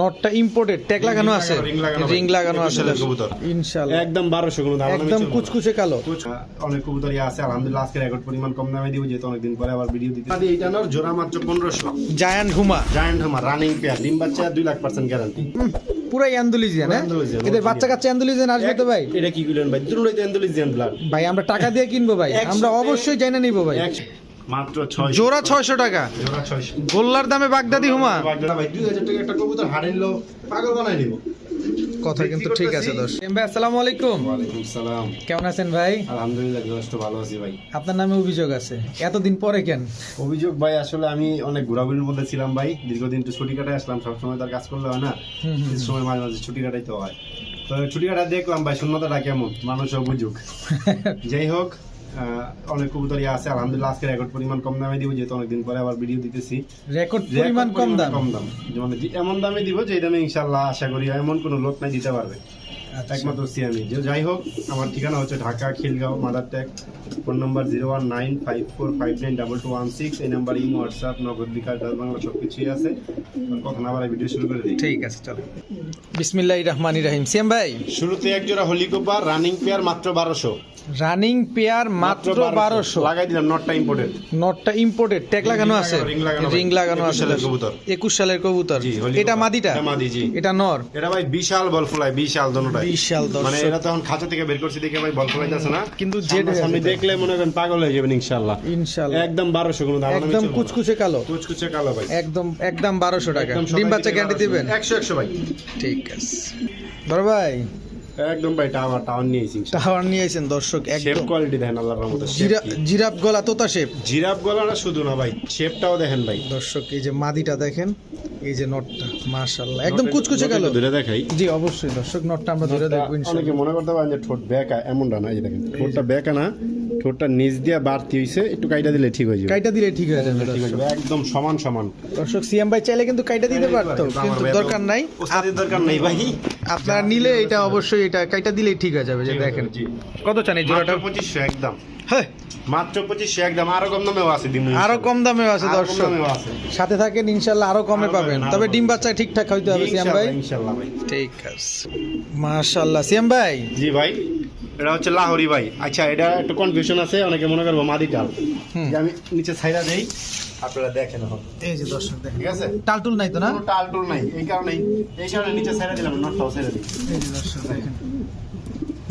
নটটা imported tag লাগানো আছে। রিং লাগানো আছে। কবুতর। ইনশাআল্লাহ। একদম বারোশো কোনো দাম একদম কুচকুচে কালো। অনেক কবুতরই আছে আলহামদুলিল্লাহ আজকে রেকর্ড পরিমাণ কম দামে দিব যেহেতু অনেকদিন পরে আবার ভিডিও দিতে আদি এইটা নর জোড়া মাত্র পনেরোশো। Giant homer giant homer running pair ডিম বাচ্চা দুই লাখ পার্সেন্ট গ্যারান্টি পুরাই অ্যান্ডুলিজিয়ান হ্যাঁ? এদের বাচ্চা কাচ্চা অ্যান্ডুলিজিয়ান আসবে তো ভাই? এটা কি গুলেন ভাই? দুটোই তো ব্লাড ভাই আমরা টাকা দিয়ে কিনবো ভাই। আমরা অবশ্যই জানা নিবো ভাই। মাত্র ছয় জোড়া ছয়শো টাকা। জোড়া ছয়শো। গোল্লার দামে বাগদাদি হুমা। ভাই দুই হাজার টাকা একটা কবুতর হারিল পাগল বানাই দিব কথা কিন্তু ঠিক আছে দোষ ভাই আসসালামু আলাইকুম। ওয়ালাইকুম সালাম। কেমন আছেন ভাই? আলহামদুলিল্লাহ যথেষ্ট ভালো আছি ভাই। আপনার নামে অভিযোগ আছে। এতদিন পরে কেন? অভিযোগ ভাই আসলে আমি অনেক ঘোরাঘুরির মধ্যে ছিলাম ভাই। দীর্ঘদিন তো ছুটি কাটায় আসলাম সবসময় তার কাজ করলে হয় না। কিছু সময় মাঝে মাঝে ছুটি কাটাইতে হয়। তো ছুটি কাটা দেখলাম ভাই শূন্যতাটা কেমন? মানুষ অভিযোগ যাই হোক অনেক কবুতরই আছে। আলহামদুলিল্লাহ আজকে রেকর্ড পরিমাণ কম দামে দিব যেহেতু অনেকদিন পরে আবার ভিডিও দিতেছি। রেকর্ড পরিমাণ কম দাম। কম দাম। মানে এমন দামে দিব যে আমি ইনশাল্লাহ আশা করি এমন কোনো লোক নাই দিতে পারবে। একমাত্র সিএমই যে যাই হোক আমার ঠিকানা হচ্ছে Dhaka Khilgaon Madartek phone number zero one nine five four five nine double two one six. এই number imo WhatsApp Nagad bKash ডাল বাংলা সব কিছুই আছে। আর কথা না বাড়াই ভিডিও শুরু করে দিই। ঠিক আছে চলো। বিসমিল্লাহ রহমান রাহিম। সিয়াম ভাই? শুরুতে এক জোড়া হলিকোপার রানিং পেয়ার মাত্র বারোশো। রানিং পেয়ার মাত্র বারোশো। লাগাই দিলাম নটটা ইম্পোর্টেড নটটা ইম্পোর্টেড ট্যাগ লাগানো আছে? রিং লাগানো আছে। কবুতর। একুশ সালের কবুতর। এটা মাদিটা? এটা মাদি, জি। এটা নর? এটা ভাই বিশাল বল ফুলাই বিশাল দোনোটাই। বিশাল মানে এরা তখন খাঁচা থেকে বের করছি দেখে ভাই বল না। কিন্তু যে সামনে দেখলে মনে করেন পাগল হয়ে যাবেন ইনশাল্লাহ ইনশাল্লাহ একদম বারোশো কোনো দাম একদম কুচকুচে কালো। কুচকুচে কালো ভাই। একদম একদম বারোশো টাকা। ডিম বাচ্চা গ্যারান্টি দিবেন? একশো একশো ভাই। ঠিক আছে। বড় ভাই একদম ভাই টাওয়ার টাওয়ার নিয়েছি টাওয়ার নিয়েছেন দর্শক শেপ একদম। কোয়ালিটি দেখেন আল্লাহর রহমতে জিরা- জিরাফ গলা তোতা শেপ জিরাফ গলাটা শুধু না ভাই শেপটাও দেখেন ভাই। দর্শক এই যে মাদিটা দেখেন এই যে নটটা মাশাআল্লাহ। একদম কুচকুচে গেল ধরে দেখাই। জি অবশ্যই দর্শক নটটা আমরা ধরে দেখব অনেকে মনে করতে পারেন যে ঠোঁট বেকা এমনটা না এই দেখেন ঠোঁটটা বেকা না ঠোঁটটা নিচ দিয়ে বাড়তি হইছে একটু কাইটা দিলে ঠিক হয়ে যাবে। কাইটা দিলে ঠিক হয়ে যাবে ঠিক হয়ে যাবে একদম সমান সমান। দর্শক সিএম ভাই চাইলে কিন্তু কাইটা দিতে পারতো কিন্তু দরকার নাই। ওস্তাদের দরকার নাই ভাই। আপনারা নিলে এটা অবশ্যই এটা কাইটা দিলে ঠিক হয়ে যাবে যে দেখেন। কত চান এই জোড়াটা? মাত্র পঁচিশশো একদম। মাত্র পঁচিশশো একদম আরও কম দামেও আছে দিন আরও কম দামেও আছে দর্শক। সাথে থাকেন ইনশাল্লাহ আরও কমে পাবেন। তবে ডিম বাচ্চা ঠিকঠাক হইতে হবে সিয়াম ভাই। ইনশাল্লাহ, ইনশাল্লাহ ভাই। ঠিক আছে। মাশাআল্লাহ সিয়াম ভাই। জি ভাই এটা হচ্ছে লাহোরি ভাই। আচ্ছা এটা একটু কনফিউশন আছে অনেকে মনে করব মাদি। যে আমি নিচে ছাইরা দেই আপনারা দেখেন এই যে দর্শক দেখেন। ঠিক আছে? টালটুল নাই তো না? কোনো নাই এই কারণেই এই কারণে নিচে ছাইরা দিলাম নটটাও ছাইরা দিই। এই যে দর্শক দেখেন।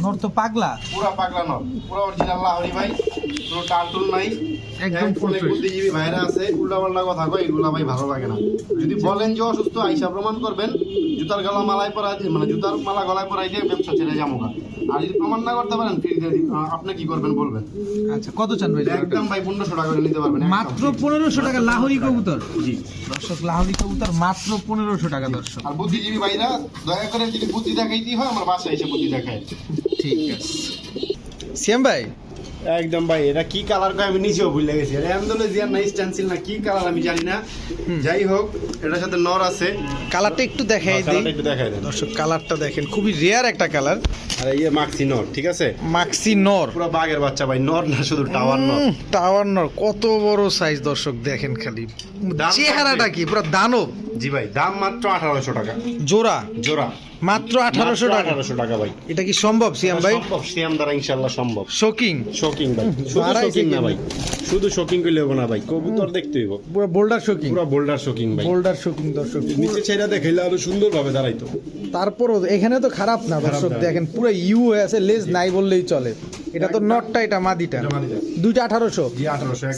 নর তো পাগলা। পুরা পাগলা নট পুরা অরিজিনাল লাহোরি ভাই। কোনো টাল টুল নাই। একদম। বুদ্ধিজীবী ভাইরা আছে। উল্টা পাল্টা কথা কয় এগুলা ভাই ভালো লাগে না। যদি বলেন যে অসুস্থ আইসা প্রমাণ করবেন। জুতার গলা মালায় মানে জুতার মালা গলায় পরাই দিয়ে ব্যবসা ছেড়ে যাব আর যদি প্রমাণ না করতে পারেন ফ্রি দিয়ে আপনি কি করবেন বলবেন? আচ্ছা কত চান ভাই? একদম ভাই পনেরোশো টাকা নিতে পারবেন। মাত্র পনেরোশো টাকা লাহোরি কবুতর? জি। দর্শক লাহোরি কবুতর মাত্র পনেরোশো টাকা দর্শক। আর বুদ্ধিজীবী ভাইরা দয়া করে যদি বুদ্ধি দেখাইতে হয় আমার বাসায় এসে বুদ্ধি ঠিক আছে। সিয়াম ভাই? একদম ভাই এটা কি কালার কয় আমি নিজেও ভুলে গেছি। এটা অ্যান্ডোলেজিয়ান না স্ট্যান্সিল না কি কালার আমি জানি না। যাই হোক এটার সাথে নর আছে। কালারটা একটু দেখাই দিই। একটু দেখাই দেন। দর্শক কালারটা দেখেন খুবই রেয়ার একটা কালার আর ইয়ে মাক্সি নর ঠিক আছে? মাক্সি নর পুরো বাঘের বাচ্চা ভাই নর না শুধু টাওয়ার নর। টাওয়ার নর কত বড় সাইজ দর্শক দেখেন খালি। দাম চেহারাটা কি পুরো দানব। জি ভাই দাম মাত্র আঠারোশো টাকা। জোড়া? জোড়া। মাত্র আঠারোশো টাকা। আঠারোশো টাকা ভাই। এটা কি সম্ভব সিয়াম ভাই? সম্ভব সিয়াম দ্বারা সম্ভব। শোকিং শোকিং ভাই। শুধু শোকিং না ভাই। শুধু শোকিং করলে হবে না ভাই। কবুতর দেখতে হইব। পুরো বোল্ডার শোকিং পুরো বোল্ডার শোকিং ভাই। বোল্ডার শোকিং দর্শক। নিচে ছেড়া দেখাইলে আরও সুন্দর ভাবে দাঁড়াইতো। তারপরও এখানে তো খারাপ না দর্শক। দেখেন পুরো ইউ হয়ে আছে লেজ নাই বললেই চলে। এটা তো নটটা এটা মাদিটা। দুইটা আঠারোশো।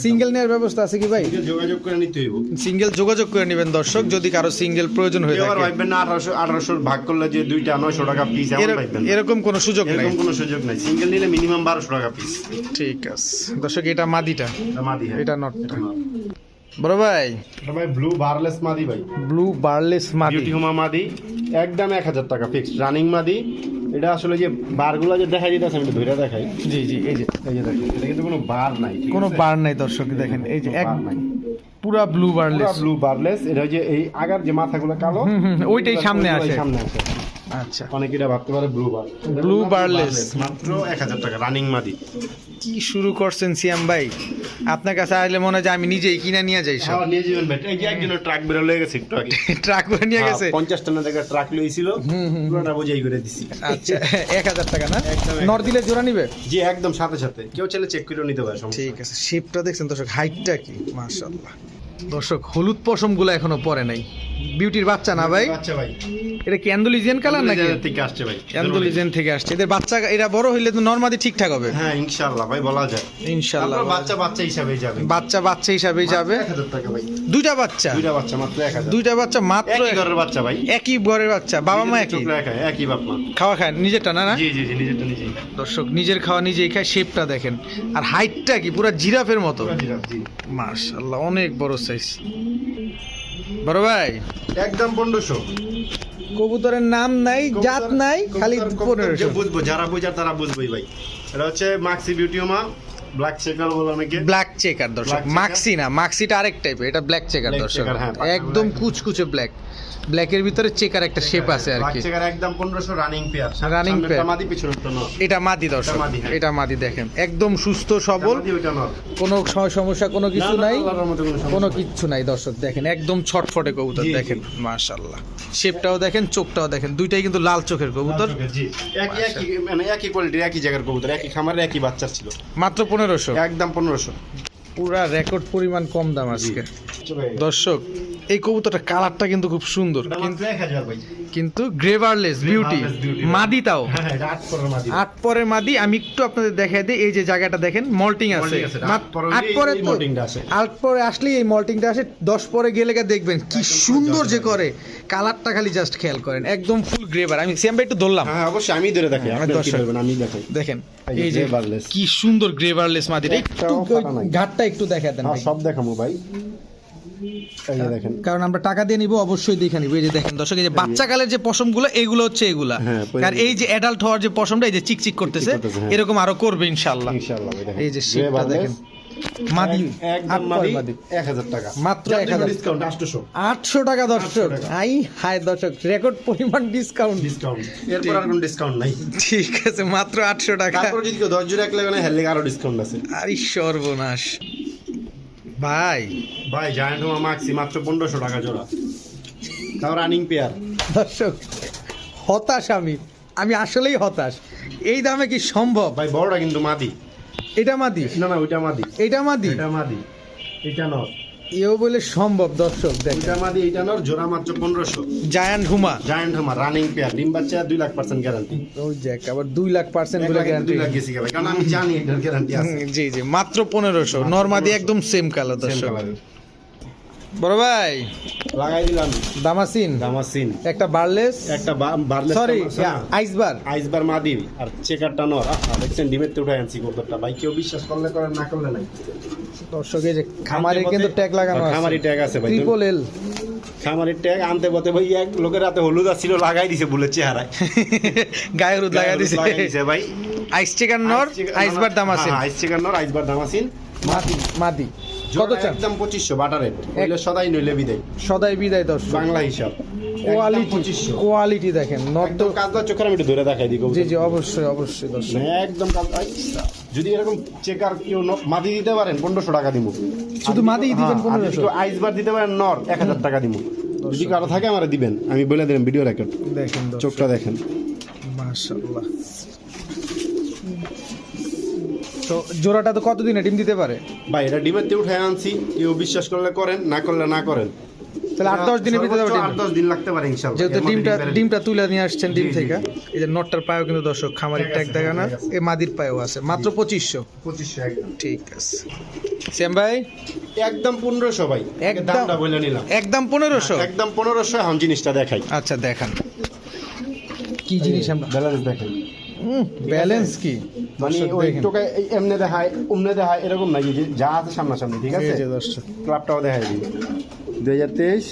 সিঙ্গেল নেওয়ার ব্যবস্থা আছে কি ভাই? যোগাযোগ করে নিতে হইব। সিঙ্গেল যোগাযোগ করে নেবেন দর্শক যদি কারও সিঙ্গেল প্রয়োজন হয়ে থাকে। ভাববেন না আঠারোশো আঠারোশো ভাগ করলে যে দুইটা নয়শো টাকা পিস। এরকম কোনো সুযোগ নাই। এরকম কোনো সুযোগ নাই। সিঙ্গেল নিলে মিনিমাম বারোশো টাকা পিস ঠিক আছে। দর্শক এটা মাদিটা। হ্যাঁ। এটা নটটা। বড় ভাই। ভাই ব্লু বারলেস মাদি ভাই। ব্লু বার্লেস মাদি। বিউটি হোমা মাদি। একদম এক হাজার টাকা ফিক্সড রানিং মাদি। এটা আসলে যে বারগুলো যে দেখা যেতেছে আমি ধরে দেখাই। জি জি এই যে এই যে দেখেন। এটা কিন্তু কোনো বার নাই কোনো বার নাই দর্শক দেখেন এই যে এক নাই। পুরা ব্লু বারলেস ব্লু বারলেস এটা যে এই আগার যে মাথাগুলো কালো ওইটাই সামনে আছে। আসে। সামনে আসে আচ্ছা। অনেকে এটা ভাবতে পারে ব্লু বার Blue barless। মাত্র এক হাজার টাকা রানিং মাদি কি শুরু করছেন সিয়াম ভাই? আপনার কাছে আসলে মনে হয় আমি নিজেই কিনা নিয়ে যাই সব। হ্যাঁ নিয়ে যাবেন ভাই। এই যে একজনের ট্রাক বেরো লেগে গেছে একটু আগে। ট্রাক করে নিয়ে গেছে? পঞ্চাশ টনের জায়গায় ট্রাক লইছিল। পুরোটা বোঝাই করে দিছি। আচ্ছা এক হাজার টাকা না? নর দিলে জোড়া নিবে? জি একদম সাথে সাথে। কেউ চাইলে চেক করে নিতে পারে সমস্যা ঠিক আছে শেপটা দেখছেন দর্শক হাইটটা কি? মাশাআল্লাহ। দর্শক হলুদ পশমগুলো এখনও পরে নাই। বিউটির বাচ্চা না ভাই? ভাই। এটা কি অ্যান্ডোলিজিয়ান কালার নাকি? থেকে আসছে ভাই অ্যান্ডোলিজিয়ান থেকে আসছে। এদের বাচ্চা এরা বড় হইলে তো নর্মালি ঠিকঠাক হবে। হ্যাঁ ইনশাআল্লাহ ভাই বলা যায়। ইনশাআল্লাহ বাচ্চা বাচ্চা হিসাবেই যাবে। বাচ্চা বাচ্চা হিসাবেই যাবে। দুইটা বাচ্চা? দুইটা বাচ্চা মাত্র এক হাজার। দুইটা বাচ্চা মাত্র একই ঘরের বাচ্চা ভাই। একই ঘরের বাচ্চা। বাবা মা একই? একই বাপ মা। খাওয়া খায়? নিজেরটা না না? জি জি জি নিজেরটা নিজেই। দর্শক নিজের খাওয়া নিজেই খায় শেপটা দেখেন। আর হাইটটা কি? পুরো জিরাফের মতো। জিরাফ, জি। মাশাআল্লাহ অনেক বড় সাইজ বড় ভাই। একদম পনেরোশো। কবুতরের নাম নাই জাত নাই খালি পনেরোশো। বুঝব যারা বুঝার তারা বুঝবোই ভাই। এটা হচ্ছে মাক্সি বিউটিওমা ব্ল্যাক চেকার বলে অনেকে ব্ল্যাক চেকার দর্শক। মাক্সি না মাক্সিটা আরেক টাইপের এটা ব্ল্যাক চেকার দর্শক। হ্যাঁ, একদম কুচকুচে ব্ল্যাক ব্ল্যাকের ভিতরে চেকার একটা শেপ আছে আর কি। চেকার একদম রানিং পেয়ার Running pair। মাদি নর এটা মাদি দর্শক। এটা মাদি, হ্যাঁ। দেখেন। একদম সুস্থ সবল। কোনো সমস্যা কোনো কিছু নাই। কোনো কোনো নাই। দর্শক। দেখেন একদম ছটফটে কবুতর। দেখেন। মাশাল্লাহ শেপটাও দেখেন চোখটাও দেখেন। দুইটাই কিন্তু লাল চোখের কবুতর। জি। একই একই মানে একই কোয়ালিটির একই জায়গার কবুতর একই খামারের একই বাচ্চা ছিল। মাত্র পনেরোশো। একদম পনেরোশো। পুরা রেকর্ড পরিমাণ কম দাম আজকে। দর্শক এই কবুতরটা কালারটা কিন্তু খুব সুন্দর। কিন্তু গ্রেভারলেস বিউটি মাদি তাও। হ্যাঁ হ্যাঁ আট পরের মাদি। আট পরে মাদি। আমি একটু আপনাদের দেখাই দিই এই যে জায়গাটা দেখেন মল্টিং আছে। আট পরে তো আট পরে আসলেই এই মল্টিংটা আসে দশ পরে গেলে গা দেখবেন কি সুন্দর যে করে। কালারটা খালি জাস্ট খেয়াল করেন একদম ফুল গ্রেভার আমি সিয়াম ভাই একটু ধরলাম। হ্যাঁ অবশ্যই আমি ধরে দেখি হ্যাঁ, দর্শক। আমি দেখাই। দেখেন এই যে। কি সুন্দর গ্রেভারলেস মাদিটা একটু। ঘাটটা একটু দেখা দেন হ্যাঁ ভাই। সব দেখামু ভাই। কারণ আমরা টাকা দিয়ে নিব অবশ্যই দেখে নিব। এই যে দেখেন দর্শক এই যে বাচ্চাকালের যে পশমগুলো এগুলো হচ্ছে এগুলা। হ্যাঁ, আর এই যে অ্যাডাল্ট হওয়ার যে পশমটা এই যে চিকচিক করতেছে হ্যাঁ। এরকম আরও করবে ইনশাআল্লাহ। ইনশাআল্লাহ এই যে শেপটা দেখেন। মাদি। একদম মাদি। 1000 টাকা। মাত্র 1000 ডিসকাউন্ট 800 আটশো টাকা দর্শক। আই হাই দর্শক রেকর্ড পরিমাণ ডিসকাউন্ট ডিসকাউন্ট এরপর আর কোনো ডিসকাউন্ট নাই। ঠিক আছে মাত্র আটশো টাকা। তারপর যদি কেউ 10 জোড়া এক লাগে না হেললে আরও ডিসকাউন্ট আছে। আরে সর্বনাশ। ভাই। ভাই জায়ান্ট হোমা মাক্সি মাত্র 1500 টাকা জোড়া। তাও রানিং পেয়ার দর্শক হতাশ আমি। আমি আসলেই হতাশ। এই দামে কি সম্ভব? ভাই বড়টা কিন্তু মাদি। এটা মাদি? না না ওইটা মাদি। এটা মাদি? এটা মাদি। এটা নর। এও বলে সম্ভব দর্শক দেখ এটা মাদি এটা নর জোড়া মাত্র 1500 giant homer. Giant homer running pair ডিম বাচ্চা 2 লাখ পার্সেন্ট গ্যারান্টি ওই জ্যাক আবার 2 লাখ পার্সেন্ট বলে গ্যারান্টি 2 লাখ গেছি কারণ আমি জানি এটার গ্যারান্টি আছে। জি জি মাত্র 1500 নর মাদি একদম সেম কালার সেম দর্শক। কালারের বড় ভাই। লাগাই দিলাম। দামাসিন। দামাসিন। একটা বারলেস। একটা বার্লেস সরি আইসবার আইসবার মাদি আর চেকারটা নর। দেখছেন ডিমের তে উঠাই আনছি কবুতরটা ভাই কেউ বিশ্বাস করলে করেন না করলে নাই। দর্শক যে খামারে কিন্তু ট্যাগ লাগানো আছে খামারি ট্যাগ আছে ভাই। ট্রিপল এল খামারির ট্যাগ আনতে পথে ভাই এক লোকের হাতে হলুদ আসছিল লাগাই দিছে বুলের চেহারায়। গায়ে হলুদ লাগা দিছে। লাগাই দিছে ভাই। আইস চিকেন নর আইসবার দামাসিন। হ্যাঁ, আইস চিকেন নর আইসবার দামাসিন। মাদি মাদি। কত চান? একদম পঁচিশশো বাটারের নইলে সদাই নইলে বিদায়। সদাই বিদায় দর্শক। বাংলা হিসাব। কোয়ালিটি পঁচিশশো। কোয়ালিটি দেখেন নর তো একদম কাজলা চোখের আমি একটু ধরে দেখাই দিই জি জি অবশ্যই অবশ্যই দর্শক। মানে একদম যদি এরকম চেকার কেউ মাদি দিতে পারেন পনেরোশো টাকা দিব শুধু মাদিই দিবেন 1500? আইসবার দিতে পারেন নর এক হাজার টাকা দিব যদি কারও থাকে আমার দিবেন। আমি বলে দিলাম ভিডিও রেকর্ড দেখেন চোখটা দেখেন। মাশাআল্লাহ। তো জোড়াটা তো কতদিনে ডিম দিতে পারে? ভাই এটা ডিমের তে উঠে আনছি। কেউ বিশ্বাস করলে করেন না করলে না করেন। তাহলে আট দশ দিনের ভিতরে আট দশ দিন লাগতে পারে ইনশাল্লাহ যেহেতু ডিমটা ডিমটা তুলে নিয়ে আসছেন ডিম থেকে। এই যে নটটার পায়েও কিন্তু দর্শক খামারের ট্যাগ ট্যাগ আছে, দেখা না ট্যাগ আছে। এই মাদির পায়েও আছে। মাত্র পঁচিশশো? পঁচিশশো একদম। ঠিক আছে। শ্যাম ভাই? একদম পনেরোশো ভাই। একদম- বলে নিলাম। একদম পনেরোশো? একদম পনেরোশো এখন জিনিসটা দেখাই। আচ্ছা দেখান। কি জিনিস আমরা ব্যালেন্স দেখেন ব্যালেন্স কি? মানে ওই। টোকা এমনে দেখায় উমনে দেখায় এরকম নাই যে যা আছে সামনাসামনি ঠিক আছে? ক্লাবটাও দেখাই দিই। দুই হাজার তেইশ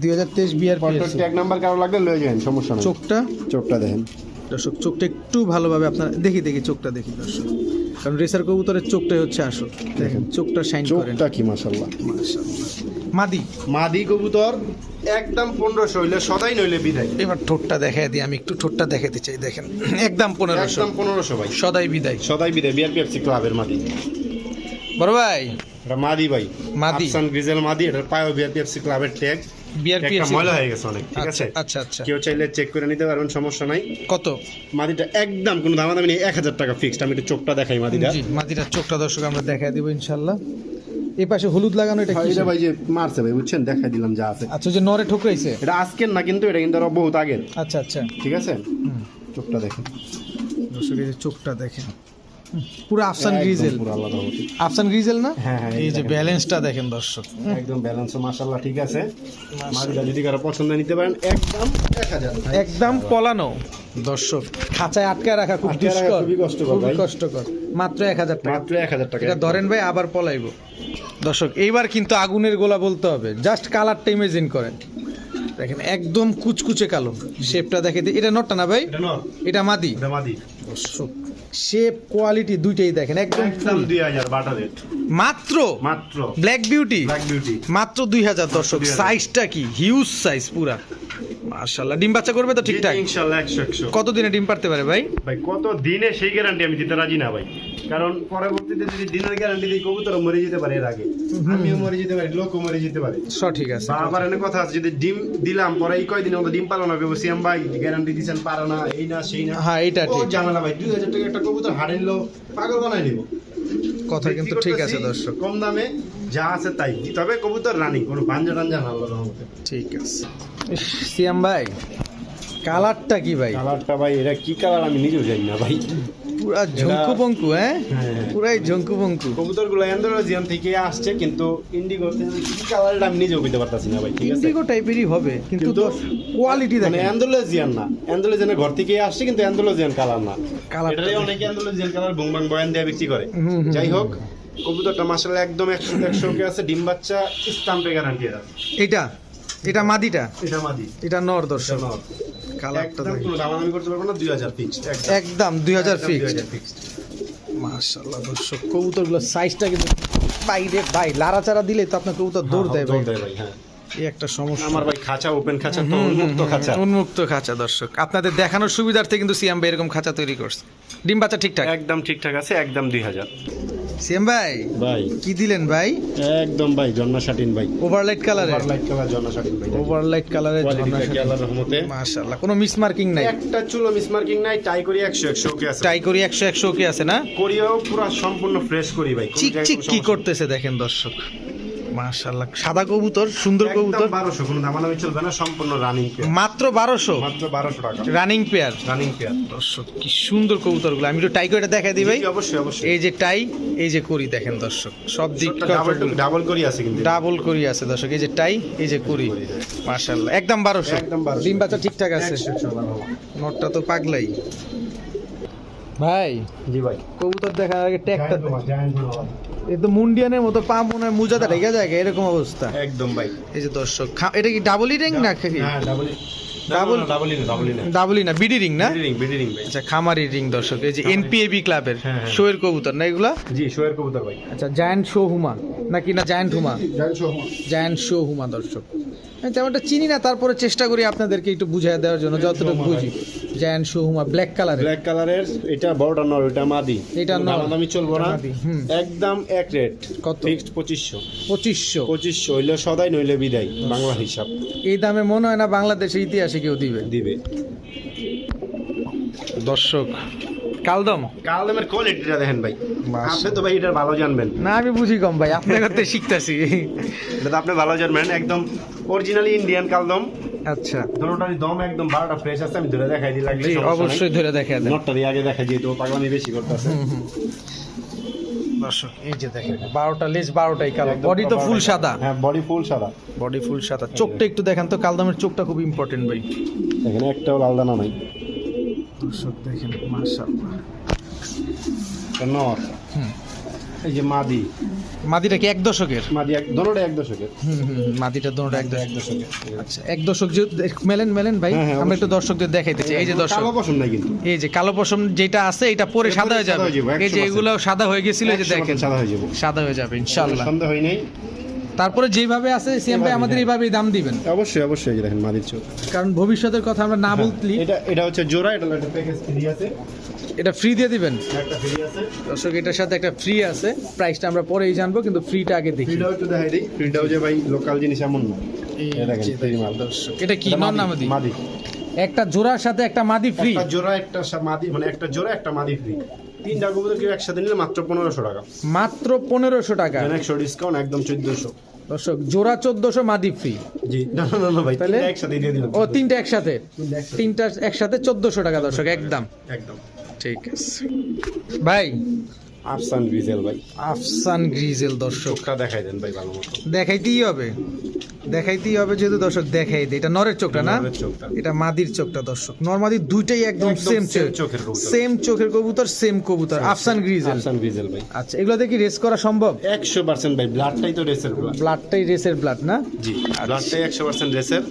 দুই হাজার তেইশ বিআর পিএফসি ট্যাগ নাম্বার কারও লাগলে লয়ে সমস্যা নেই। চোখটা? চোখটা দেখেন। দর্শক চোখটা একটু ভালোভাবে আপনার দেখি দেখি চোখটা দেখি দর্শক। কারণ রেসার কবুতরের চোখটাই হচ্ছে আসল। দেখেন চোখটা শাইন করেন। চোখটা কি মাসাল্লাহ মাশাআল্লাহ। মাদি। মাদি কবুতর একদম পনেরোশো হইলে সদাই নইলে বিদায়। এবার ঠোঁটটা দেখাই দিই আমি একটু ঠোঁটটা দেখাতে চাই দেখেন। একদম পনেরোশো। একদম পনেরোশো ভাই। সদাই বিদায়। সদাই বিদায় বিআরপিএফসি ক্লাবের মাদি। বড় ভাই। এটা মাদি ভাই। মাদি। আফসান গ্রিজেল মাদি এটার পায়ও বিআরপিএফসি ক্লাবের ট্যাগ বিআরপি ময়লা হয়ে গেছে অনেক ঠিক আছে? আচ্ছা আচ্ছা। কেউ চাইলে চেক করে নিতে পারবেন সমস্যা নাই। কত? মাদিটা একদম কোনো দামাদামি নেই এক হাজার টাকা ফিক্সড আমি একটু চোখটা দেখাই মাদিটা জি মাদিটার চোখটা দর্শক আমরা দেখাই দিব ইনশাল্লাহ। এই পাশে হলুদ লাগানো এটা হ্যাঁ, কি এটা ভাই যে মারছে ভাই বুঝছেন? দেখাই দিলাম যা আছে। আচ্ছা যে নরে ঠুকরাইছে? এটা আজকের না কিন্তু এটা কিন্তু আরও বহুত আগের। আচ্ছা আচ্ছা। ঠিক আছে? চোখটা দেখেন। দর্শক এই চোখটা দেখেন। পুরো আফসান গ্রিজেল। পুরো। আফসান গ্রিজেল না? হ্যাঁ, হ্যাঁ, এই যে ব্যালেন্সটা দেখেন দর্শক। একদম ব্যালেন্স মাশাআল্লাহ ঠিক আছে। মাদিটা যদি কারও পছন্দ নিতে পারেন একদম এক হাজার। একদম পলানো। দর্শক খাঁচায় আটকায় রাখা খুব দুষ্কর। খুবই কষ্টকর খুবই। কষ্টকর। মাত্র এক হাজার টাকা। মাত্র এক হাজার টাকা। এটা ধরেন ভাই আবার পলাইব। দর্শক এইবার কিন্তু আগুনের গোলা বলতে হবে। জাস্ট কালারটা ইমেজিন করেন। দেখেন একদম কুচকুচে কালো। শেপটা দেখে দিই। এটা নটটা না ভাই? এটা মাদি। এটা মাদি। শেপ কোয়ালিটি দুইটাই দেখেন একদম ফুল দুই বাটা রেট মাত্র? মাত্র। ব্ল্যাক বিউটি ব্ল্যাক বিউটি মাত্র দুই হাজার দর্শক সাইজটা কি? হিউজ সাইজ পুরা। মার্শাল্লাহ ডিম বাচ্চা করবে তো ঠিকঠাক? ইনশাল্লাহ একশো একশো। কতদিনে ডিম পারতে পারে ভাই? ভাই কত দিনে সেই গ্যারান্টি আমি দিতে রাজি না ভাই। কারণ পরবর্তীতে যদি দিনের গ্যারান্টি দিই কবুতর মরে যেতে পারে এর আগে। আমিও মরে যেতে পারি লোকও মরে যেতে পারে। সঠিক আছে। বা আবার এনে কথা আছে যদি ডিম দিলাম পরে এই কয়দিন মতো ডিম পালো না কেউ সিএম ভাই গ্যারান্টি দিচ্ছেন পারো না এই না সেই না। হ্যাঁ এইটা ও ঠিক। ঝামেলা ভাই দুই হাজার টাকা একটা কবুতর হারে নিলো পাগল বানাই নিব। কথা কিন্তু ঠিক আছে দর্শক। কম দামে যা আছে তাই। তবে কবুতর রানিং কোনো পাঞ্জা টাঞ্জা না ঠিক আছে। সিয়াম ভাই কালারটা কি ভাই? কালারটা ভাই এটা কি কালার আমি নিজেও জানি না ভাই। পুরা ঝঙ্কু পঙ্কু হ্যাঁ? হ্যাঁ। পুরাই ঝঙ্কু পঙ্কু। কবুতরগুলো থেকে আসছে কিন্তু ইন্ডিগো কি কালারটা আমি নিজেও বুঝতে পারতাছি না ভাই ঠিক আছে? ইন্ডিগো টাইপেরই হবে কিন্তু কোয়ালিটি মানে দেখেন। না। অ্যান্ড্রোলজিয়ানের ঘর থেকে আসছে কিন্তু কালার না। এটাই অনেকে কালার বুংবাং বয়ান দিয়ে বিক্রি করে। যাই হোক কবুতরটা মাসাল্লাহ একদম একশো একশো কে আছে ডিম বাচ্চা স্টাম্পে গ্যারান্টি এটা এটা? এটা মাদিটা? এটা মাদি। এটা নর দর্শক। নর। ফিক্সড দর্শক সাইজটা কিন্তু ভাই দিলে তো আপনার হ্যাঁ, দেয় ভাই। হ্যাঁ। এই একটা সমস্যা। আমার খাঁচা ওপেন খাঁচা উন্মুক্ত খাঁচা। উন্মুক্ত খাঁচা দর্শক। আপনাদের দেখানোর সুবিধার্থে কিন্তু সিএম এরকম খাঁচা তৈরি করছে। ডিম বাচ্চা ঠিকঠাক? একদম ঠিকঠাক আছে একদম 2000 ভাই ভাই। কি দিলেন ভাই? একদম ভাই শাটিন ভাই। ওভারলাইট কালারে ওভারলাইট কালার শাটিন ভাই। ওভারলাইট কালারে শাটিন আল্লাহর রহমতে। মাশাআল্লাহ কোনো মিস মার্কিং নাই? একটা চুলো মিস মার্কিং নাই টাই করি 100 100 ওকে আছে। টাই করি 100 100 ওকে আছে না? করিও পুরো সম্পূর্ণ ফ্রেশ করি ভাই চিক চিক কি করতেছে দেখেন দর্শক। মাশাআল্লাহ সাদা কবুতর সুন্দর কবুতর। কোনো দামাদামি চলবে না সম্পূর্ণ রানিং পেয়ার মাত্র বারোশো? মাত্র টাকা। রানিং পেয়ার রানিং পেয়ার দর্শক কি সুন্দর কবুতরগুলো। আমি একটু টাই করে দেখাই দিই ভাই। অবশ্যই অবশ্যই। এই যে টাই এই যে করি দেখেন দর্শক। সব দিক ডাবল ডাবল করি আছে কিন্তু। ডাবল করি আছে দর্শক। এই যে টাই এই যে করি মাশাআল্লাহ। একদম বারোশো। একদম 1200 ডিম বাচ্চা ঠিকঠাক আছে। নটটা তো পাগলাই। ভাই জি ভাই। কবুতর দেখার আগে ট্যাগটা তো মুন্ডিয়ানের মতো পা মনে হয় মুজাতে রেখে যায় এরকম অবস্থা। একদম ভাই। এই যে দর্শক এটা কি ডাবল রিং না হ্যাঁ ডাবল না বিডি রিং না বিডিং বিডিং ভাই। আচ্ছা খামারি রিং দর্শক এই যে। এনপিএবি ক্লাবের হ্যাঁ, হ্যাঁ। শোয়ের কবুতর না এগুলা? জি শোয়ের কবুতর ভাই। আচ্ছা জায়ান্ট শো হুমা নাকি না giant homer giant show giant show homer দর্শক। আমি তেমনটা চিনি না তারপরে চেষ্টা করি আপনাদেরকে একটু বুঝিয়ে দেওয়ার জন্য যতটুকু বুঝি। জায়ান্ট শো হুমা ব্ল্যাক কালারের ব্ল্যাক কালারের এটা বড়টা নর এটা মাদি। এটা নর। দামাদামি চলবো না। একদম এক রেট কত? ফিক্সড পঁচিশশো। পঁচিশশো? পঁচিশশো হইলে সদাই নইলে বিদায় বাংলা হিসাব। এই দামে মনে হয় না বাংলাদেশের ইতিহাসে কেউ দিবে। দিবে। দর্শক কালদম? কালদমের কোয়ালিটিটা দেখেন ভাই। আপনি তো ভাই এটা ভালো জানবেন। না আমি বুঝি কম ভাই আপনার কাছে শিখতেছি। এটা তো আপনি ভালো জানবেন একদম অরিজিনালি ইন্ডিয়ান কালদম। আচ্ছা। দোনোটারই দম একদম বারোটা ফ্রেশ আছে আমি ধরে দেখাই দিই লাগলে। অবশ্যই ধরে দেখা দেন। নটটা দিয়ে আগে দেখা যেহেতু ও পাগলামি বেশি করতেছে। দর্শক এই যে দেখেন বারোটা লেজ বারোটাই কালো বডি তো ফুল সাদা। হ্যাঁ বডি ফুল সাদা। বডি ফুল সাদা। চোখটা একটু দেখেন তো কালদমের চোখটা খুব ইম্পর্টেন্ট ভাই। এখানে একটাও লাল দানা নাই। দর্শক দেখেন মাশাআল্লাহ। এটা নর এই যে মাদি। মাদিটা কি এক দশকের? মাদি এক দোনোটা এক দশকের। হুম হুম হুম, মাদিটা দুটোটা এক এক দশকের। আচ্ছা এক দশক যে মেলেন মেলেন ভাই হ্যাঁ, হ্যাঁ, আমরা একটু দর্শকদের দেখাইতে এই যে দর্শক কালো পছন্দ নাই কিন্তু। এই যে কালো পশম যেটা আছে এটা পরে সাদা হয়ে যাবে। সাদা হয়ে এই যে এগুলো সাদা হয়ে গেছিল যে দেখেন। সাদা হয়ে যাব। সাদা হয়ে যাবে ইনশাআল্লাহ সন্দেহ হয় নাই। তারপরে যেভাবে আছে সিএম ভাই আমাদের হ্যাঁ। এইভাবেই দাম দিবেন। অবশ্যই অবশ্যই দেখেন মাদির চোখ। কারণ ভবিষ্যতের কথা আমরা না বলতলি এটা এটা হচ্ছে জোড়া এটা একটা প্যাকেজ ফ্রি আছে। এটা ফ্রি দিয়ে দিবেন? দর্শক এটার সাথে একটা ফ্রি আছে। প্রাইসটা আমরা পরেই জানব কিন্তু ফ্রিটা আগে দেখি। ফ্রিটাও একটু দেখাই দিই। ফ্রিটাও যে ভাই লোকাল জিনিস এমন না। এটা কি? নন মাদি, নামাদি মাদি? একটা জোড়ার সাথে একটা মাদি ফ্রি একটা জোড়া একটা মাদি মানে একটা জোড়া একটা মাদি ফ্রি তিনটা কবুতর কেউ একসাথে নিলে মাত্র পনেরোশো টাকা। মাত্র পনেরোশো টাকা। একশো ডিসকাউন্ট একদম চোদ্দশো। দর্শক জোড়া চোদ্দশো মাদি ফ্রি জি না না, না ভাই তাহলে? একসাথে দিয়ে দিলাম। ও তিনটা একসাথে তিনটা একসাথে। তিনটা একসাথে চোদ্দশো টাকা দর্শক একদম। একদম। ঠিক আছে। ভাই। আফসান ভিজেল ভাই। আফসান গ্রিজেল দর্শক। চোখটা দেখাই দেন ভাই ভালো মতো। দেখাইতেই হবে। দেখাইতেই হবে যেহেতু দর্শক দেখাই দে এটা নরের চোখটা না? চোখটা। এটা মাদির চোখটা দর্শক। নরমাদির দুইটাই একদম সেম চোখের কবুতর। সেম চোখের কবুতর সেম কবুতর। আফসান গ্রিজেল। আফসান ভিজেল ভাই। আচ্ছা এগুলো দেখি রেস করা সম্ভব? একশো পার্সেন্ট ভাই ব্লাডটাই তো রেসের ব্লাড ব্লাডটাই রেসের ব্লাড না? জি ব্লাডটাই একশো পার্সেন্ট রেসের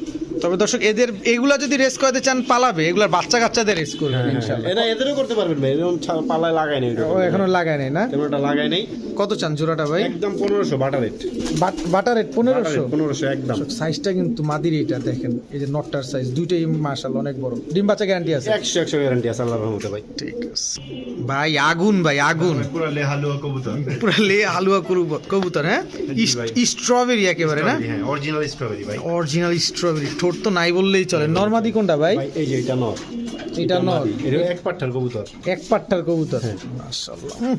তবে দর্শক এদের এগুলা যদি রেস করাতে চান পালাবে। এগুলার বাচ্চা কাচ্চাদের রেস করবে ইনশাআল্লাহ এটা এদেরও করতে পারবেন ভাই। এরকম ছা- পাল্লায় লাগাই নেই ও এখনও লাগায় নাই না? তেমনটা লাগাই নেই। কত চান জোড়াটা ভাই? একদম পনেরোশো বাটার রেট বাটার রেট পনেরোশো? পনেরোশো একদম। সাইজটা কিন্তু মাদির এটা দেখেন। এই যে নটটার সাইজ দুইটাই মার্শাল অনেক বড়। ডিম বাচ্চা গ্যারান্টি আছে? একশো একশো গ্যারান্টি আছে আল্লাহর রহমতে ভাই। ঠিক আছে। ভাই আগুন ভাই আগুন। পুরো লেহালুয়া কবুতর। পুরো লে হালুয়া করু- কবুতর হ্যাঁ। স্ট্রবেরি একেবারে না? হ্যাঁ অরিজিনাল স্ট্রবেরি ভাই। অরিজিনাল স্ট্রবেরি ঠোঁট তো নাই বললেই চলে। নর্মাদি কোনটা ভাই? এই যে এটা নর। এটা নর। এক পাট্টার কবুতর। এক পাট্টার কবুতর। হ্যাঁ। মাশাআল্লাহ।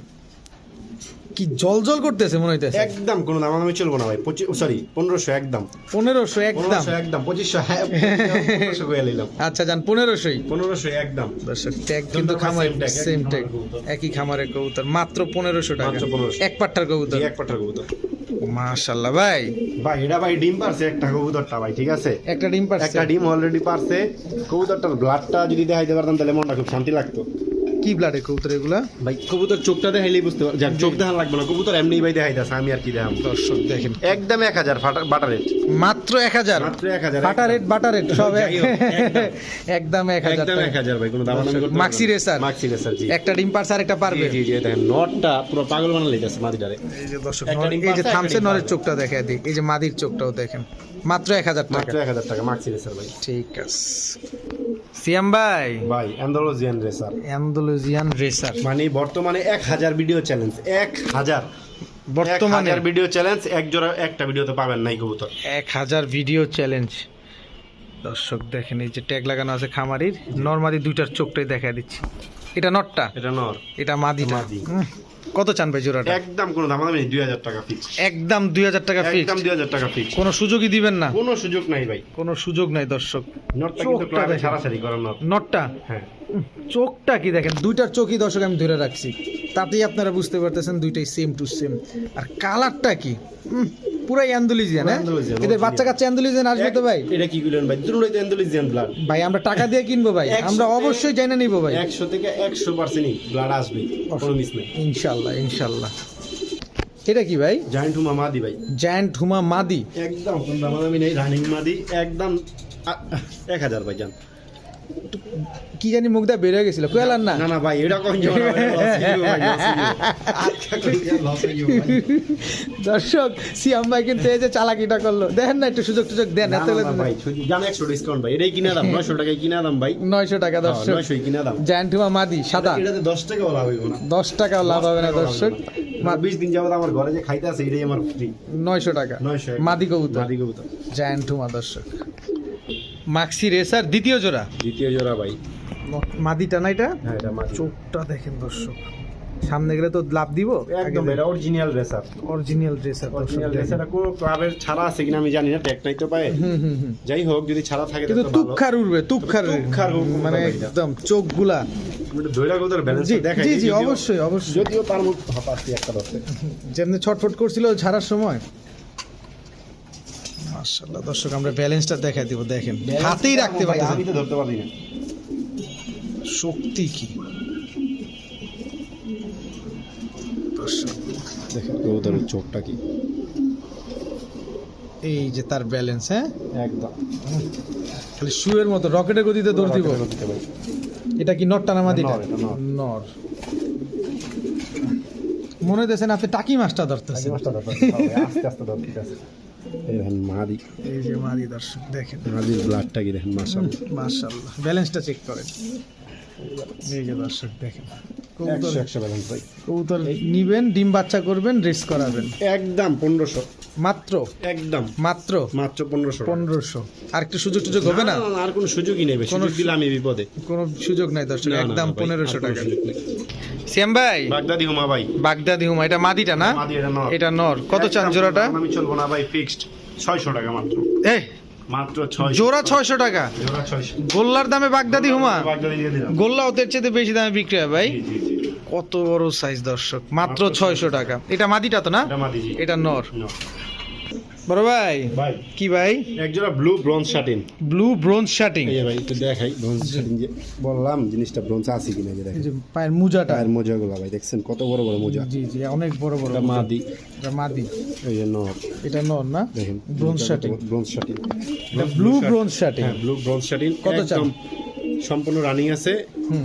কি জল জল করতেছে মনে হইতেছে? একদম কোনো দাম আমি চলবো না ভাই। পঁচিশ সরি পনেরোশো একদম। পনেরোশো একদম। একদম পঁচিশশো হ্যাঁ পনেরোশো করে নিলাম। আচ্ছা যান পনেরোশোই? পনেরোশো একদম। দর্শক ট্যাগ কিন্তু খামার সেম ট্যাগ একই খামারের কবুতর। মাত্র পনেরোশো টাকা। মাত্র 1500 এক পাট্টার কবুতর। এক পাট্টার কবুতর। মাশাল্লাহ ভাই। ভাই এটা ভাই ডিম পারছে একটা কবুতরটা ভাই ঠিক আছে? একটা ডিম পারছে। একটা ডিম অলরেডি পারছে। কবুতরটার ব্লাডটা যদি দেখাইতে পারতাম তাহলে মনটা খুব শান্তি লাগতো। কি ব্লাডের কবুতর এগুলা? ভাই কবুতর চোখটা দেখাইলেই বুঝতে পার যাক চোখ দেখান লাগবে না। কবুতর এমনি ভাই দেখাইতেছে আমি আর কি দেখাম? দর্শক দেখেন। একদম এক হাজার বাটার রেট মাত্র এক হাজার। মাত্র এক হাজার বাটা রেট বাটা রেট সব একদম। এক হাজার একদম এক হাজার ভাই কোনো দাম মাক্সি রেসার। মাক্সি রেসার জি। একটা ডিম পারছে আর একটা পারবে। জি জি দেখেন নটটা পুরো পাগল বানালে যাচ্ছে মাদিটারে। এই যে দর্শক এই যে থামছে নরের চোখটা দেখা দিই। এই যে মাদির চোখটাও দেখেন। মাত্র এক হাজার টাকা। মাত্র এক হাজার টাকা মাক্সি রেসার ভাই। ঠিক আছে। সিয়াম ভাই? ভাই অ্যান্ডোলজিয়ান রেসার। অ্যান্ডোলজিয়ান রেসার। মানে বর্তমানে এক হাজার ভিডিও চ্যালেঞ্জ এক হাজার। বর্তমানে? ভিডিও চ্যালেঞ্জ এক জোড়া একটা ভিডিওতে পাবেন নাই কবুতর। এক হাজার ভিডিও চ্যালেঞ্জ দর্শক দেখেন এই যে ট্যাগ লাগানো আছে খামারির। নর্মাদি দুইটার চোখটাই দেখা দিচ্ছি। এটা নটটা? এটা নর। এটা মাদিটা। মাদি। কত চান ভাই জোড়াটা? একদম কোনো দাম দামি দুই হাজার টাকা ফিক্স একদম দুই হাজার টাকা ফিক্স একদম দুই হাজার টাকা ফিক্স কোনো সুযোগই দিবেন না? কোনো সুযোগ নাই ভাই। কোনো সুযোগ নাই দর্শক। নটটা কিন্তু ক্লাবে। সারাসারি করার নট নটটা? হ্যাঁ। চোখটা কি দেখেন? দুইটার চোখই দর্শক আমি ধরে রাখছি। তাতেই আপনারা বুঝতে পারতেছেন দুইটাই সেম টু সেম আর কালারটা কি? পুরাই অ্যান্ডুলিজিয়ান হ্যাঁ? এদের বাচ্চা কাচ্চা অ্যান্ডুলিজিয়ান আসবে তো ভাই? এটা কি গুলেন ভাই? দুটোই তো এন্ডোলিজিয়ান ব্লাড ভাই আমরা টাকা দিয়ে কিনবো ভাই। আমরা অবশ্যই জেনে নিবো ভাই। একশো থেকে একশো পার্সেন্টই ব্লাড আসবে। কোনো মিস নেই। ইনশাল্লাহ ইনশাল্লাহ এটা কি ভাই? জায়ান্ট হুমা মাদি ভাই। জায়ান্ট হুমা মাদি একদম কোনো দামাদামি নেই রানিং মাদি একদম এক হাজার ভাই জান। কি জানি মুখ দিয়ে বেরিয়ে গেছিল কয়ালার না? না না ভাই ভাই। দর্শক সিয়াম ভাই কিন্তু এই যে চালাকিটা করল। দেখেন না একটু সুযোগ টুযোগ দেন এত ভাই, শুধু জান 100 ডিসকাউন্ট ভাই এটাই কিনা দাম 900 টাকায় কিনা দাম ভাই। নয়শো টাকা হ্যাঁ, দর্শক। 900 কিনা দাম। জায়ান্ট হুমা মাদি সাদা। এটাতে 10 টাকাও লাভ হইব না। টাকাও লাভ হবে না দর্শক। মা 20 দিন যাবত আমার ঘরে যে খাইতে আছে এটাই আমার ফ্রি নয়শো টাকা। 900 মাদি কবুতর। মাদি কবুতর। জায়ান্ট হুমা দর্শক। মাক্সি রেসার দ্বিতীয় জোড়া? দ্বিতীয় জোড়া ভাই। মাদিটা না এটা? হ্যাঁ এটা মাদি। চোখটা দেখেন দর্শক। সামনে গেলে তো লাভ দিব। একদম এটা original racer original racer original racer কোন ক্লাবের ছাড়া আছে কিনা আমি জানি না ট্যাগ নাই তো পায়। হুম হুম হুম। যাই হোক যদি ছাড়া থাকে তো তুক্ষার উঠবে তুক্ষার তুক্ষার মানে একদম চোখগুলা। জি জি জি অবশ্যই অবশ্যই। যদিও তার মধ্যে হাঁপাচ্ছি একটা যেমনি ছটফট করছিল ছাড়ার সময়। মাশাআল্লাহ দর্শক আমরা ব্যালেন্সটা দেখাই দিব দেখেন। হাতেই রাখতে পারতেছেন। আমি তো ধরতে পারি না। শক্তি কি? দেখেন কবুতরের চোখটা কি? এই যে তার ব্যালেন্স হ্যাঁ? একদম। খালি শুয়ের মতো রকেটের গতিতে দৌড় দিব। এটা কি নর টানা মাদিটা নর, মনে হইতেছেন আপনি টাকি মাছটা ধরতেছেন। আস্তে আস্তে দেখেন মাদি। এই যে মাদি দর্শক দেখেন। মাদির ব্লাডটা কি দেখেন মাশাআল্লাহ। মাশাআল্লাহ। ব্যালেন্সটা চেক করেন। এই যে দর্শক দেখেন। কবুতর 100 100 ব্যালেন্স ভাই। কবুতর নিবেন ডিম বাচ্চা করবেন রেস করাবেন। একদম 1500 মাত্র? একদম। মাত্র? মাত্র 1500 পনেরোশো। আর একটু সুযোগ টুযোগ হবে না? আর কোনো সুযোগই নেই কোনো সুযোগ বিপদে। কোনো সুযোগ নাই দর্শক একদম পনেরোশো টাকা। সুযোগ। শ্যাম ভাই? বাগদাদি হুমা ভাই। বাগদাদি হুমা এটা মাদিটা না? মাদি এটা নর। এটা নর। কত চান জোড়াটা? আমি চলবো না ভাই ফিক্সড 600 টাকা মাত্র। এই মাত্র 600 জোড়া ছয়শো টাকা? জোড়া 600 গোল্লার দামে বাগদাদি হুমা? বাগদাদি দিয়ে দিলাম। গোল্লা ওদের চেয়ে বেশি দামে বিক্রি হয় ভাই। জি জি জি। কত বড় সাইজ দর্শক। মাত্র ছয়শো টাকা। এটা মাদিটা তো না? এটা নর। বড় ভাই। ভাই। কি ভাই? এক জোড়া blue bronze satin blue bronze shirting এই ভাই একটু দেখাই ব্রোঞ্জ শাটিন যে বললাম জিনিসটা ব্রোঞ্জ আছে কিনা যে দেখেন। পায়ের মোজাটা। টায়ার মোজাগুলো ভাই দেখছেন কত বড় বড় মোজা। জি জি অনেক বড় বড় এটা। মাদি। এটা মাদি। এই যে নর। এটা নর না? দেখেন ব্রোঞ্জ শার্টিং ব্রোঞ্জ শাটিন এটা ব্লু ব্রোঞ্জ শার্টিং হ্যাঁ ব্লু ব্রোঞ্জ শাটিন কত চান? সম্পূর্ণ রানিং আছে।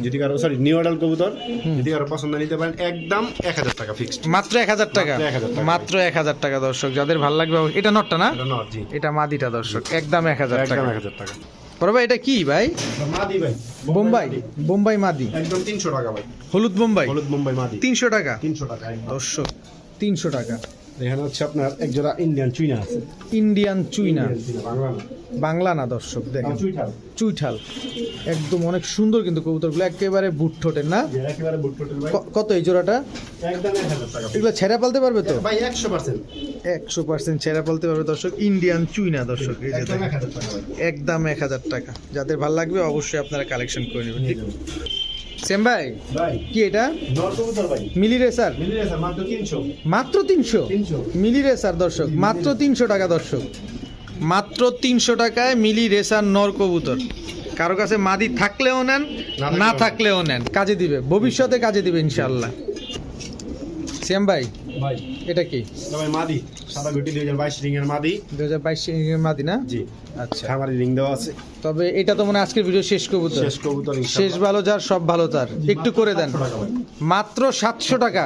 যদি কারও সরি নিউ অর্ডার কবুতর যদি কারও পছন্দ নিতে পারেন একদম এক হাজার টাকা ফিক্সড মাত্র এক হাজার টাকা? মাত্র 1000 টাকা। মাত্র এক হাজার টাকা দর্শক যাদের ভালো লাগবে এটা নটটা না? এটা নর জি। এটা মাদিটা দর্শক একদম এক হাজার টাকা। একদম এক হাজার টাকা। ভাই এটা কি ভাই? মাদি ভাই বোম্বাই বোম্বাই মাদি। একদম তিনশো টাকা ভাই। হলুদ বোম্বাই? হলুদ মুম্বাই মাদি। তিনশো টাকা? তিনশো টাকা দর্শক তিনশো টাকা। এখানে হচ্ছে আপনার এক জোড়া ইন্ডিয়ান চুইনা আছে। ইন্ডিয়ান চুইনা। বাংলা না। দর্শক দেখেন। চুইঠাল। চুইঠাল। একদম অনেক সুন্দর কিন্তু কবুতরগুলো একেবারে বুট ঠোঁটের না? যে একেবারে বুট টোটেল ভাই। ক- কত এই জোড়াটা? একদম এক হাজার টাকা। এগুলো ছেঁড়া পালতে পারবে তো? একশো পার্সেন্ট। একশো পার্সেন্ট ছেঁড়া পালতে পারবে দর্শক। ইন্ডিয়ান চুইনা দর্শক এই যে একদম এক হাজার টাকা ভাই। একদম এক হাজার টাকা। যাদের ভালো লাগবে অবশ্যই আপনারা কালেকশন করে নেবেন। ঠিক সেম ভাই? কি এটা? মিলি রেসার মাত্র তিনশো। মিলি রেসার দর্শক মাত্র তিনশো টাকা দর্শক। মাত্র তিনশো টাকায় মিলি রেসার নর কবুতর কারও কাছে মাদি থাকলেও নেন না থাকলেও নেন। কাজে দিবে ভবিষ্যতে কাজে দিবে ইনশাল্লাহ শ্যাম ভাই ভাই। এটা কি? ভাই মাদি সাদা গুটি দুই হাজার বাইশ রিং এর মাদি। দু হাজার বাইশ মাদি না? জি। আচ্ছা। খামারি রিং দেওয়া আছে। তবে এটা তো মানে আজকের ভিডিও শেষ কবুতর। শেষ কবুতর শেষ ভালো যার সব ভালো তার। একটু করে দেন। মাত্র সাতশো টাকা।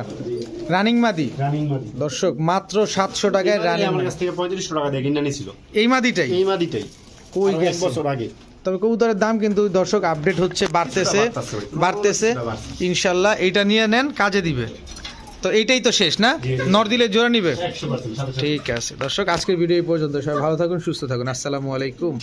রানিং মাদি। রানিং মাদি। দর্শক মাত্র সাতশো টাকায় এই রানিং আমার কাছ থেকে পঁয়ত্রিশশো টাকা দিয়ে কিনে এই মাদিটাই? এই মাদিটাই। কই এক বছর আগে। তবে কবুতরের দাম কিন্তু দর্শক আপডেট হচ্ছে বাড়তেছে। বাড়তেছে। ইনশাল্লাহ এইটা নিয়ে নেন কাজে দিবে। তো এইটাই তো শেষ না? জি, জি। নর দিলে জোড়া নিবে? ঠিক আছে। দর্শক আজকের ভিডিও এই পর্যন্ত। সবাই ভালো থাকুন সুস্থ থাকুন। আসসালামু আলাইকুম।